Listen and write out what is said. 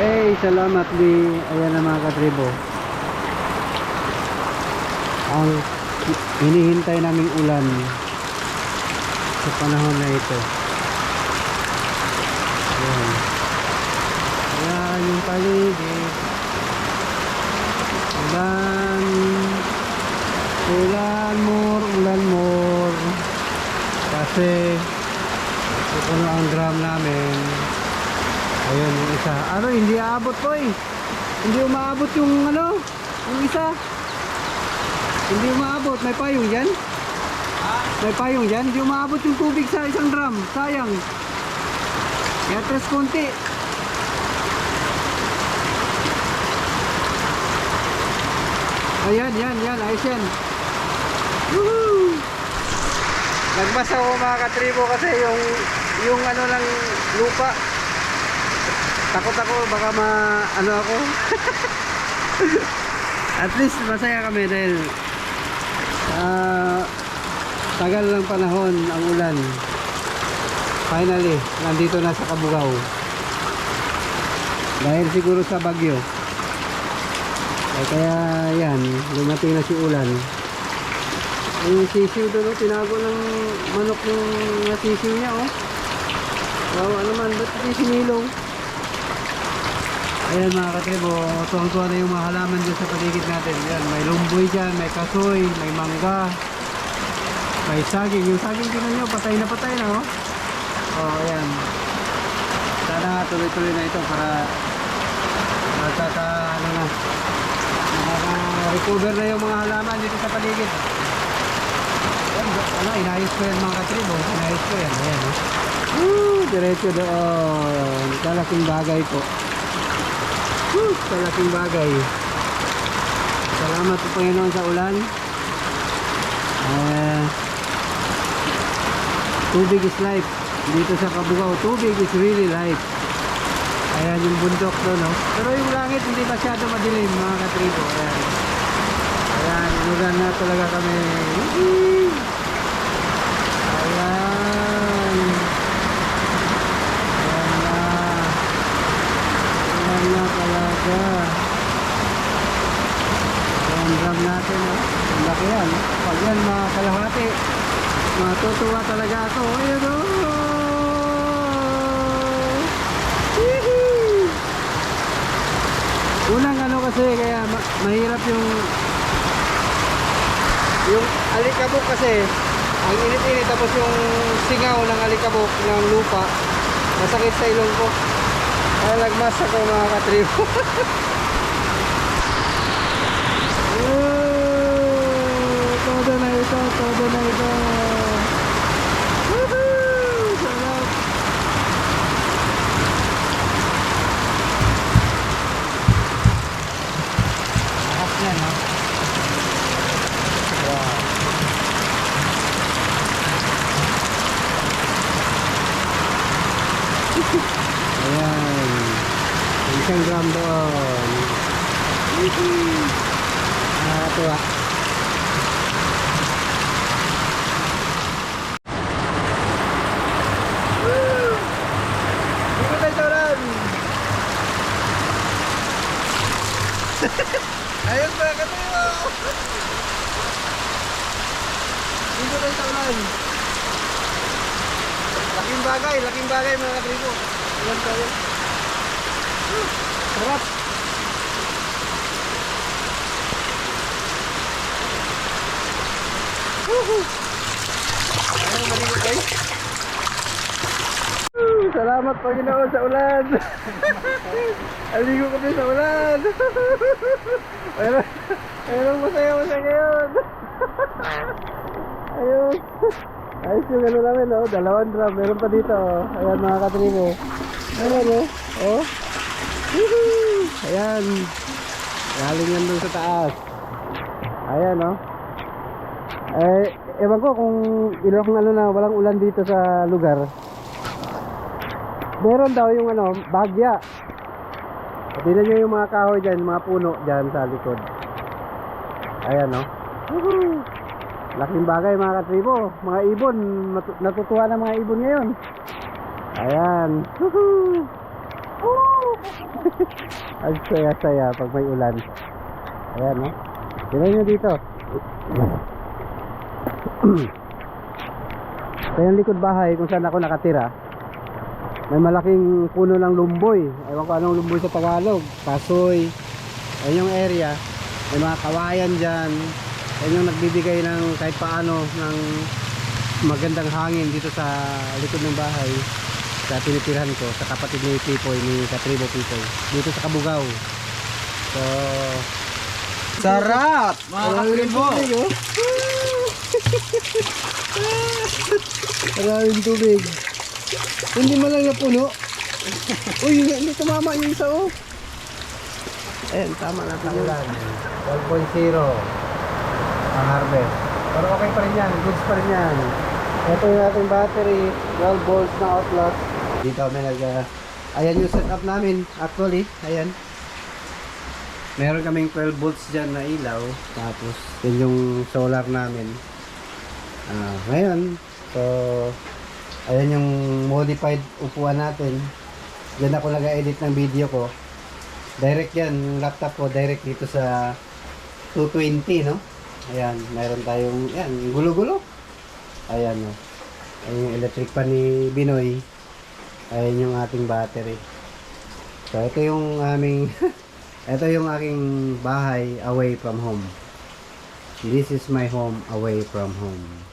Eh, salamat di. Ayan na mga katribo. Ang hinihintay naming ulan sa panahon na ito. Ayan. Ayan yung paligid. Ulan. Ulan more, ulan more. Kasi pupuno ang drum namin. Ayun, yung isa. Ano, hindi aabot ko eh. Hindi umaabot yung ano, yung isa. Hindi umaabot. May payong dyan? May payong dyan? Hindi umaabot yung tubig sa isang drum. Sayang. Kaya konti. Ayan, yan, yan. Ayos yan. Woohoo! Nagmas ako mga katribo kasi yung yung ano lang lupa takot ako baka ma ano ako. At least masaya kami dahil ah, tagal ng panahon ang ulan. Finally nandito na sa Kabugaw dahil siguro sa bagyo. Eh, kaya yan dumating na si ulan. Yung sisiw doon oh, tinago ng manok yung sisiw niya oh. Wow, ano man, ba't hindi sinilong? Ayan mga katribo, tuwang-tuwa na yung mga halaman dyan sa paligid natin. Ayan, may lumboy dyan, may kasoy, may mangga, may saging. Yung saging din nyo, patay na patay na oh. Oh, ayan. Sana tuloy-tuloy na ito para magkaka, ano na, makaka-recover na yung mga halaman dito sa paligid. Ayan, ano, inayos ko yan mga katribo. Inayos ko yan. Ayan, oh. Woo, diretso doon. Kalaking bagay po. Woo, kalaking bagay. Salamat po Panginoon sa ulan. Eh, tubig is life. Dito sa Kabugaw, tubig is really life. Ayan yung bundok doon, no? Pero yung langit hindi masyado madilim, mga katribo. Ayan. Ayan, inulan na talaga kami. Ayan. Ayan na. Ayan na talaga. Drum natin. Oh. Ang laki yan. Pag yan mga kalahati, matutuwa talaga ako. Ayan o. Unang ano kasi kaya ma- mahirap yung yung alikabok kasi ang init-init tapos yung singaw ng alikabok ng lupa masakit sa ilong ko kaya nagmas ako mga katribo Woo! todo na ito todo na ito Woohoo! sarap lakas yan ha wow Ayan. Isang gram doon. Woohoo! Nakakatuwa. Ulan. Ayun ba, katayo! Dito tayo sa ulan. Laking bagay, laking bagay mga katribo. Ayan tayo. Sarap! Woohoo! Ayun, maligo guys. Salamat Panginoon sa ulan. Aligo kami sa ulan. Ayun, ayun, masaya masaya ngayon. Ayun. Ayos yung ano namin, oh. Dalawang drum. Meron pa dito. Ayan, mga katribo. Ayan, oh. Oh. Woohoo! Ayan. Galing yan dun sa taas. Ayan, oh. Eh, ewan ko kung ilang ano na, walang ulan dito sa lugar. Meron daw yung ano, bagya. Tingnan nyo yung mga kahoy dyan, mga puno dyan sa likod. Ayan, oh. Woohoo! Laking bagay mga katribo. Mga ibon. Natutuwa ng mga ibon ngayon. Ayan. Woohoo! Ang saya-saya pag may ulan. Ayan, no? Tingnan nyo dito. Ito yung likod bahay kung saan ako nakatira. May malaking puno ng lumboy. Ewan ko anong lumboy sa Tagalog. Kasoy. Ayan yung area. May mga kawayan dyan. Ayan yung nagbibigay ng kahit paano ng magandang hangin dito sa likod ng bahay sa tinitirahan ko sa kapatid ni Pipoy ni Katribo Pipoy dito sa Kabugao. So Sarap! maraming tubig oh. Maraming tubig. Hindi man lang napuno uy hindi tumama yung isa oh. Ayan tama na tagulan 12.0 ang harvest. Pero okay pa rin yan. Goods pa rin yan. Ito yung ating battery. 12 volts na outlast dito may nag uh, ayan yung setup namin actually. Ayan. Meron kaming 12 volts dyan na ilaw. Tapos yun yung solar namin. Ah, ngayon so ayan yung modified upuan natin. Dyan ako nag-edit ng video ko. Direct yan yung laptop ko direct dito sa 220 no? Ayan mayroon tayong yan gulo-gulo. Ayan no ayan yung electric pan ni Binoy ayan yung ating battery. So ito yung aming ito yung aking bahay away from home. This is my home away from home